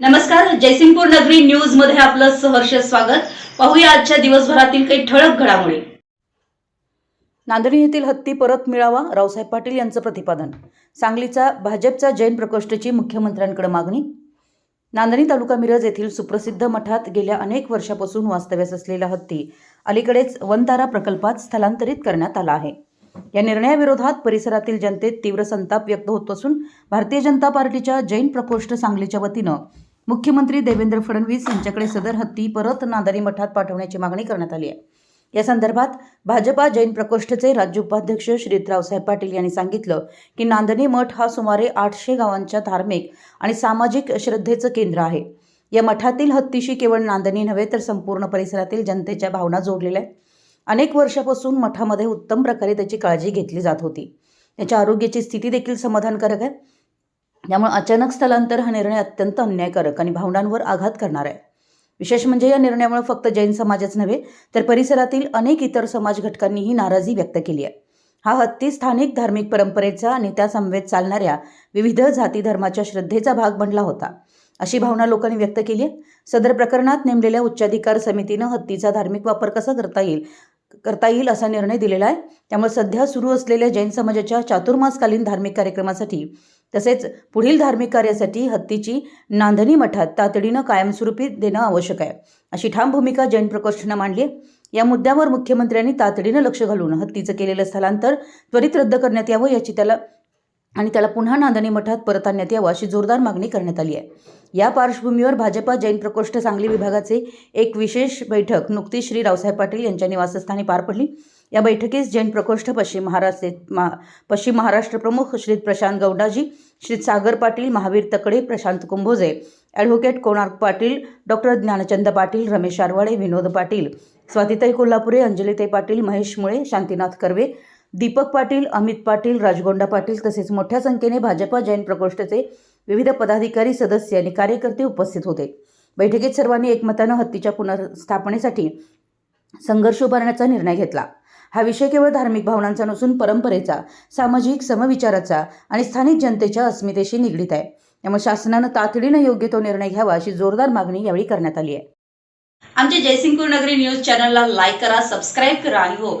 नमस्कार जयसिंगपूर नगरी न्यूजमध्ये आपलं सहर्ष स्वागत. पाहूया आजच्या दिवसभरातील काही ठळक घडामोडी. नांदणी येथील हत्ती परत मिळावा रावसाहेब पाटील यांचं प्रतिपादन. सांगलीचा भाजपचा जैन प्रकोष्ठची मुख्यमंत्र्यांकडे मागणी. नांदणी तालुका मिरज येथील सुप्रसिद्ध मठात गेल्या अनेक वर्षापासून वास्तव्यास असलेला हत्ती अलीकडेच वनतारा प्रकल्पात स्थलांतरित करण्यात आला आहे. या निर्णयाविरोधात परिसरातील जनतेत तीव्र संताप व्यक्त होत असून भारतीय जनता पार्टीच्या जैन प्रकोष्ठ सांगलीच्या वतीनं मुख्यमंत्री देवेंद्र फडणवीस यांच्याकडे सदर हत्ती परत नांदणी मठात पाठवण्याची मागणी करण्यात आली आहे. या संदर्भात भाजपा जैन प्रकोष्ठचे राज्य उपाध्यक्ष श्री रावसाहेब पाटील यांनी सांगितलं की नांदणी मठ हा सुमारे आठशे गावांच्या धार्मिक आणि सामाजिक श्रद्धेचं केंद्र आहे. या मठातील हत्तीशी केवळ नांदणी नव्हे तर संपूर्ण परिसरातील जनतेच्या भावना जोडलेल्या आहेत. अनेक वर्षापासून मठामध्ये उत्तम प्रकारे त्याची काळजी घेतली जात होती. त्याच्या आरोग्याची स्थिती देखील समाधानकारक आहे. त्यामुळे अचानक स्थलांतर हा निर्णय अत्यंत अन्यायकारक आणि भावनांवर आघात करणार आहे. विशेष म्हणजे या निर्णयामुळे फक्त जैन समाजच नव्हे तर परिसरातील अनेक इतर समाज घटकांनीही नाराजी व्यक्त केली आहे. हा हत्ती स्थानिक धार्मिक परंपरेचा आणि त्या समवेत चालणाऱ्या विविध जाती धर्माच्या श्रद्धेचा भाग बनला होता अशी भावना लोकांनी व्यक्त केली आहे. सदर प्रकरणात नेमलेल्या उच्चाधिकार समितीनं हत्तीचा धार्मिक वापर कसा करता येईल करता येईल असा निर्णय दिलेला आहे. त्यामुळे सध्या सुरू असलेल्या जैन समाजाच्या चातुर्मासकालीन धार्मिक कार्यक्रमासाठी तसेच पुढील धार्मिक कार्यासाठी हत्तीची नांदणी मठात तातडीनं कायमस्वरूपी देणं आवश्यक आहे. अशी ठाम भूमिका जैन प्रकोष्ठनं मांडली या मुद्द्यावर मुख्यमंत्र्यांनी तातडीनं लक्ष घालून हत्तीचं केलेलं स्थलांतर त्वरित रद्द करण्यात यावं याची त्याला आणि त्याला पुन्हा नांदणी मठात परत आणण्यात यावं अशी जोरदार मागणी करण्यात आली आहे. या पार्श्वभूमीवर भाजपा जैन प्रकोष्ठ सांगली विभागाचे एक विशेष बैठक नुकतीच श्री रावसाहेब पाटील यांच्या निवासस्थानी पार पडली. या बैठकीस जैन प्रकोष्ठ पश्चिम महाराष्ट्र मा पश्चिम महाराष्ट्र प्रमुख श्री प्रशांत गौडाजी श्री सागर पाटील महावीर तकडे प्रशांत कुंभोजे ॲडव्होकेट कोणार्क पाटील डॉक्टर ज्ञानचंद पाटील रमेश आरवाडे विनोद पाटील स्वातिताई कोल्हापुरे अंजलीताई पाटील महेश मुळे शांतीनाथ कर्वे दीपक पाटील अमित पाटील राजगोंडा पाटील तसेच मोठ्या संख्येने भाजपा जैन प्रकोष्ठचे विविध पदाधिकारी सदस्य आणि कार्यकर्ते उपस्थित होते. बैठकीत सर्वांनी एकमतानं हत्तीच्या पुनर्स्थापनेसाठी संघर्ष उभारण्याचा निर्णय घेतला. हा विषय केवळ धार्मिक भावनांचा नसून परंपरेचा सामाजिक समविचाराचा आणि स्थानिक जनतेच्या अस्मितेशी निगडीत आहे. त्यामुळे शासनानं तातडीनं योग्य तो निर्णय घ्यावा अशी जोरदार मागणी यावेळी करण्यात आली आहे. आमच्या जयसिंगपूर नगरी न्यूज चॅनलला लाईक करा सबस्क्राईब करा आणि हो